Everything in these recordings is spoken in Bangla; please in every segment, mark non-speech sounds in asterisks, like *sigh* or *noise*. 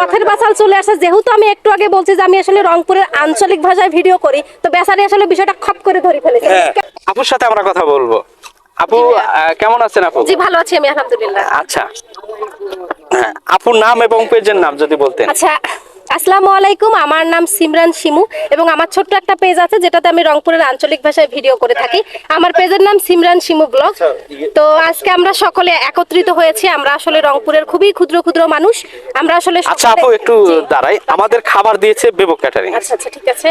পথের পাঁচাল চলে আসে। যেহেতু আমি একটু আগে বলছি যে আমি আসলে রংপুরের আঞ্চলিক ভাষায় ভিডিও করি তো বেচারি আসলে বিষয়টা খপ করে ধরে ফেলেছে। হ্যাঁ। আপুর সাথে আমরা কথা বলব। আপু কেমন আছেন আপু? জি ভালো আছি আমি আলহামদুলিল্লাহ। আচ্ছা। হ্যাঁ আপুর নাম এবং পেজের নাম যদি বলতেন। আচ্ছা আসসালামু আলাইকুম আমার নাম সিমরান শিমু এবং আমার ছোট্ট একটা পেজ আছে যেটাতে আমি রংপুরের আঞ্চলিক ভাষায় ভিডিও করে থাকি। আমার পেজের নাম সিমরান শিমু ব্লগ তো আজকে আমরা সকলে একত্রিত হয়েছি আমরা আসলে রংপুরের খুবই ক্ষুদ্র ক্ষুদ্র মানুষ আমরা আসলে আচ্ছা আপু একটু দাঁড়াই। আমাদের খাবার দিয়েছে বেবো ক্যাটারিং। আচ্ছা আচ্ছা ঠিক আছে।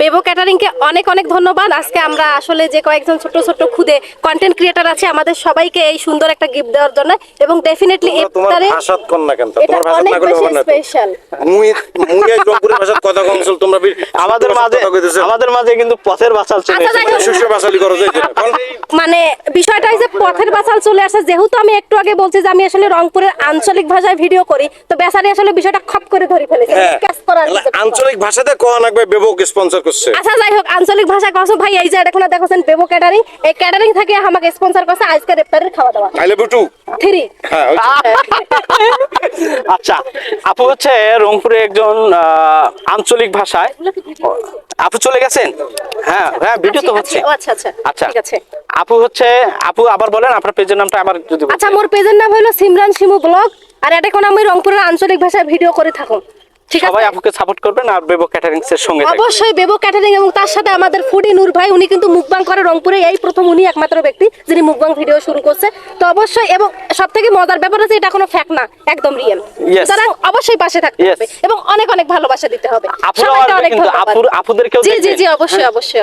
বেবো ক্যাটারিং কে অনেক অনেক ধন্যবাদ। আজকে আমরা আসলে যে কয়েকজন ছোট ছোট খুদে কন্টেন্ট ক্রিয়েটার আছে আমাদের সবাইকে এই সুন্দর একটা গিফট দেওয়ার জন্য এবং ডেফিনেটলি তোমার ইফতারে ভাষাত কর না কেন? তোমার ভাষাত অনেক না করলে হবে না স্পেশাল মুই মুই এই রংপুরের ভাষাত কথা কমছিল তোমরা আমাদের মাঝে আমাদের মাঝে কিন্তু পথের বাসাল চলে আচ্ছা। হোক। শুষ্ক ভাষালি করো যে মানে বিষয়টা এই যে পথের বাসাল চলে আসে যেহেতু আমি একটু আগে বলছি যে আমি আসলে রংপুরের আঞ্চলিক ভাষায় ভিডিও করি তো বেচারি আসলে বিষয়টা খপ করে ধরে ফেলেছে। ক্যাচ করার। আঞ্চলিক ভাষাতে কোয়া লাগবে বেবক স্পন্সর করছে। আচ্ছা যাই হোক আঞ্চলিক ভাষা কসো ভাই এই যে দেখুন দেখছেন বেবো ক্যাটারিং এই ক্যাটারিং থেকে আমাকে স্পন্সর করছে ইফতারের খাওয়া দাওয়া। থ্রি হ্যাঁ। *laughs* আচ্ছা আপু হচ্ছে রংপুরে একজন আঞ্চলিক ভাষায়। আপু চলে গেছেন? হ্যাঁ হ্যাঁ ভিডিও তো হচ্ছে। আচ্ছা আচ্ছা আচ্ছা ঠিক আছে। আপু হচ্ছে আপু আবার বলেন আপনার পেজের নামটা আবার যদি আচ্ছা মোর পেজের নাম হলো সিমরান শিমু ব্লগ আর এটা এখন আমি রংপুরের আঞ্চলিক ভাষায় ভিডিও করে থাকুন। ঠিক সবাই আপুকে সাপোর্ট করবেন আর বেবো ক্যাটারিংস এর সঙ্গে থাকবেন। অবশ্যই বেবো ক্যাটারিং এবং তার সাথে আমাদের ফুডি নূর ভাই উনি কিন্তু মুখবাং করে রংপুরে। এই প্রথম উনি একমাত্র ব্যক্তি যিনি মুখবাং ভিডিও শুরু করছে। তো অবশ্যই এবং সব থেকে মজার ব্যাপার হচ্ছে এটা কোনো ফ্যাক না একদম রিয়েল. সুতরাং অবশ্যই পাশে থাকতে হবে এবং অনেক অনেক ভালোবাসা দিতে হবে। আপুরা অনেক কিন্তু আপুর আপুদেরকেও জি জি জি অবশ্যই অবশ্যই।